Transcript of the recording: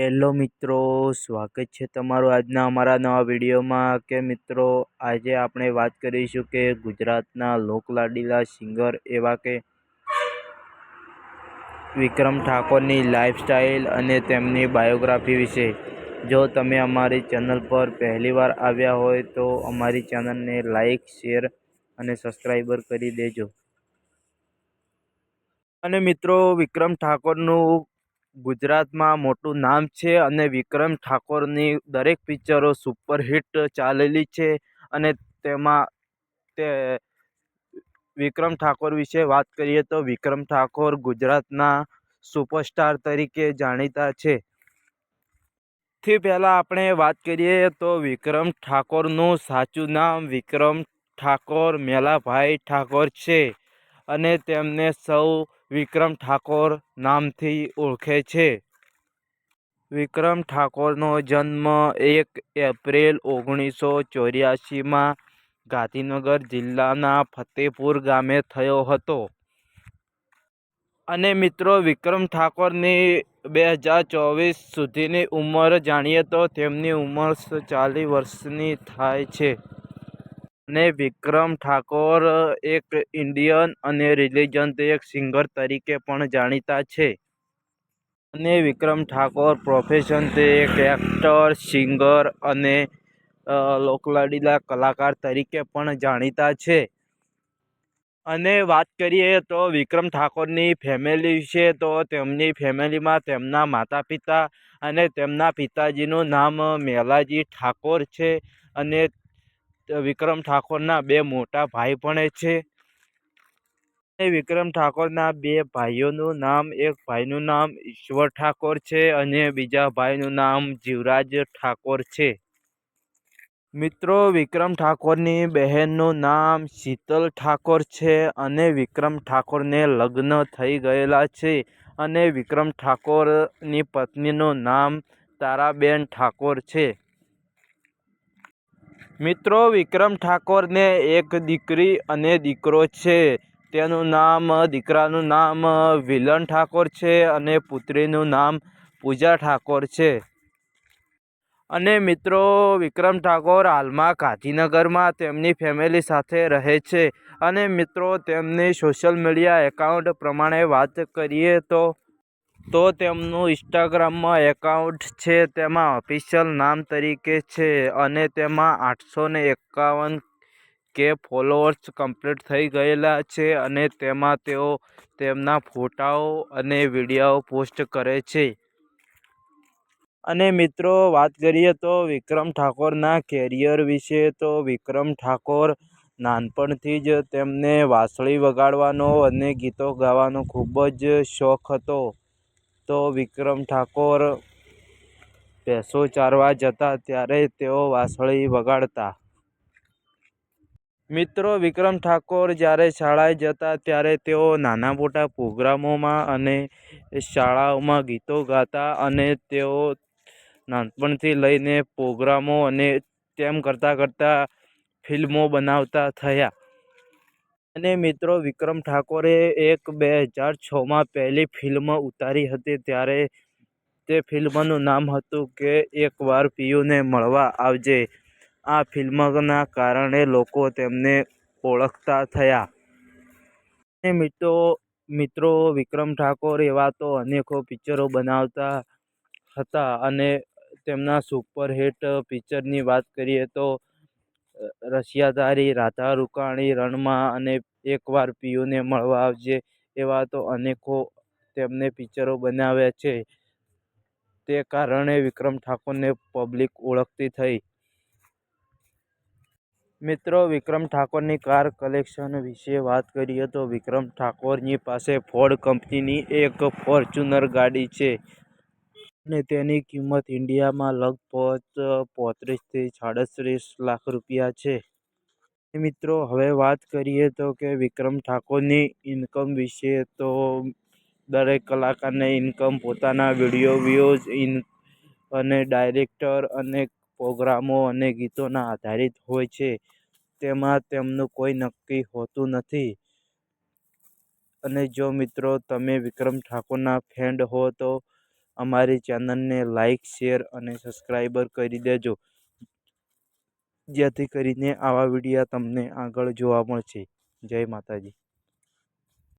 Hello મિત્રો, સ્વાગત છે તમારું આજના અમારા નવા વિડીયોમાં. કે મિત્રો, આજે આપણે વાત કરીશું કે ગુજરાતના લોકલાડીલા સિંગર એવા કે વિક્રમ ઠાકોરની લાઇફસ્ટાઈલ અને તેમની બાયોગ્રાફી વિશે. જો તમે અમારી ચેનલ પર પહેલીવાર આવ્યા હોય તો અમારી ચેનલને લાઈક, શેર અને સબસ્ક્રાઈબર કરી દેજો. અને મિત્રો, વિક્રમ ઠાકોરનું ગુજરાતમાં મોટું નામ છે અને વિક્રમ ઠાકોરની દરેક પિક્ચરો સુપરહિટ ચાલેલી છે અને તેમાં તે વિક્રમ ઠાકોર વિશે વાત કરીએ તો વિક્રમ ઠાકોર ગુજરાતના સુપરસ્ટાર તરીકે જાણીતા છે. થી પહેલાં આપણે વાત કરીએ તો વિક્રમ ઠાકોરનું સાચું નામ વિક્રમ ઠાકોર મેલાભાઈ ઠાકોર છે અને તેમને સૌ વિક્રમ ઠાકોર નામથી ઓળખે છે. વિક્રમ ઠાકોરનો જન્મ એક એપ્રિલ ઓગણીસો ચોર્યાસીમાં ગાંધીનગર જિલ્લાના ફતેપુર ગામે થયો હતો. અને મિત્રો, વિક્રમ ઠાકોરની બે હજાર ચોવીસ સુધીની ઉંમર જાણીએ તો તેમની ઉંમર ચાલીસ વર્ષની થાય છે. અને વિક્રમ ઠાકોર એક ઇન્ડિયન અને રિલિજન એક સિંગર તરીકે પણ જાણીતા છે. અને વિક્રમ ઠાકોર પ્રોફેશન તે એક એક્ટર સિંગર અને લોકલાડીલા કલાકાર તરીકે પણ જાણીતા છે. અને વાત કરીએ તો વિક્રમ ઠાકોરની ફેમિલી વિશે તો તેમની ફેમિલીમાં તેમના માતા પિતા અને તેમના પિતાજીનું નામ મેલાજી ઠાકોર છે. અને વિક્રમ ઠાકોરના બે મોટા ભાઈ પણ છે. વિક્રમ ઠાકોરના બે ભાઈઓનું નામ, એક ભાઈનું નામ ઈશ્વર ઠાકોર છે અને બીજા ભાઈનું નામ જીવરાજ ઠાકોર છે. મિત્રો, વિક્રમ ઠાકોરની બહેનનું નામ શીતલ ઠાકોર છે અને વિક્રમ ઠાકોરને લગ્ન થઈ ગયેલા છે અને વિક્રમ ઠાકોરની પત્નીનું નામ તારાબેન ઠાકોર છે. મિત્રો, વિક્રમ ઠાકોરને એક દીકરી અને દીકરો છે. તેનું નામ, દીકરાનું નામ, વિલન ઠાકોર છે અને પુત્રીનું નામ પૂજા ઠાકોર છે. અને મિત્રો, વિક્રમ ઠાકોર હાલમાં ગાંધીનગરમાં તેમની ફેમિલી સાથે રહે છે. અને મિત્રો, તેમની સોશિયલ મીડિયા એકાઉન્ટ પ્રમાણે વાત કરીએ તો તો તેમનું ઇન્સ્ટાગ્રામમાં એકાઉન્ટ છે, તેમાં ઓફિશિયલ નામ તરીકે છે અને તેમાં આઠસો ને એકાવન કે ફોલોઅર્સ કમ્પ્લીટ થઈ ગયેલા છે અને તેમાં તેઓ તેમના ફોટાઓ અને વીડિયો પોસ્ટ કરે છે. અને મિત્રો, વાત કરીએ તો વિક્રમ ઠાકોરના કેરિયર વિશે, તો વિક્રમ ઠાકોર નાનપણથી જ તેમને વાંસળી વગાડવાનો અને ગીતો ગાવાનો ખૂબ જ શોખ હતો. તો વિક્રમ ઠાકોર ભેંસો ચારવા જતા ત્યારે તેઓ વાંસળી વગાડતા. મિત્રો, વિક્રમ ઠાકોર જ્યારે શાળાએ જતા ત્યારે તેઓ નાના મોટા પ્રોગ્રામોમાં અને શાળાઓમાં ગીતો ગાતા અને તેઓ નાનપણથી લઈને પ્રોગ્રામો અને તેમ કરતાં કરતાં ફિલ્મો બનાવતા થયા. અને મિત્રો વિક્રમ ઠાકોરે એક બે હજાર છમાં પહેલી ફિલ્મ ઉતારી હતી ત્યારે તે ફિલ્મનું નામ હતું કે એકવાર પિયુને મળવા આવજે. આ ફિલ્મના કારણે લોકો તેમને ઓળખતા થયા. અને મિત્રો મિત્રો વિક્રમ ઠાકોર એવા તો અનેકો પિક્ચરો બનાવતા હતા અને તેમના સુપરહિટ પિક્ચરની વાત કરીએ તો રશિયાધારી રાધા રૂકાણી રણમાં અને એકવાર પિયુને મળવા આવજે એવા તો અનેકો તેમને પિક્ચરો બનાવ્યા છે. તે કારણે વિક્રમ ઠાકોરને પબ્લિક ઓળખતી થઈ. મિત્રો, વિક્રમ ઠાકોરની કાર કલેક્શન વિશે વાત કરીએ તો વિક્રમ ઠાકોરની પાસે ફોર્ડ કંપનીની એક ફોર્ચ્યુનર ગાડી છે અને તેની કિંમત ઇન્ડિયામાં લગભગ પોત્રીસથી સાડત્રીસ લાખ રૂપિયા છે. મિત્રો, હવે વાત કરીએ તો કે વિક્રમ ઠાકોરની ઇન્કમ વિશે તો દરેક કલાકારને ઇન્કમ પોતાના વીડિયો વ્યૂઝ ઇન અને ડાયરેક્ટર અને પ્રોગ્રામો અને ગીતોના આધારિત હોય છે. તેમાં તેમનું કોઈ નક્કી હોતું નથી. અને જો મિત્રો તમે વિક્રમ ઠાકોરના ફ્રેન્ડ હો તો અમારી ચેનલને લાઈક શેર અને સબસ્ક્રાઈબર કરી દેજો. જેથી કરીને આવા વિડીયા તમને આગળ જોવા મળશે. જય માતાજી.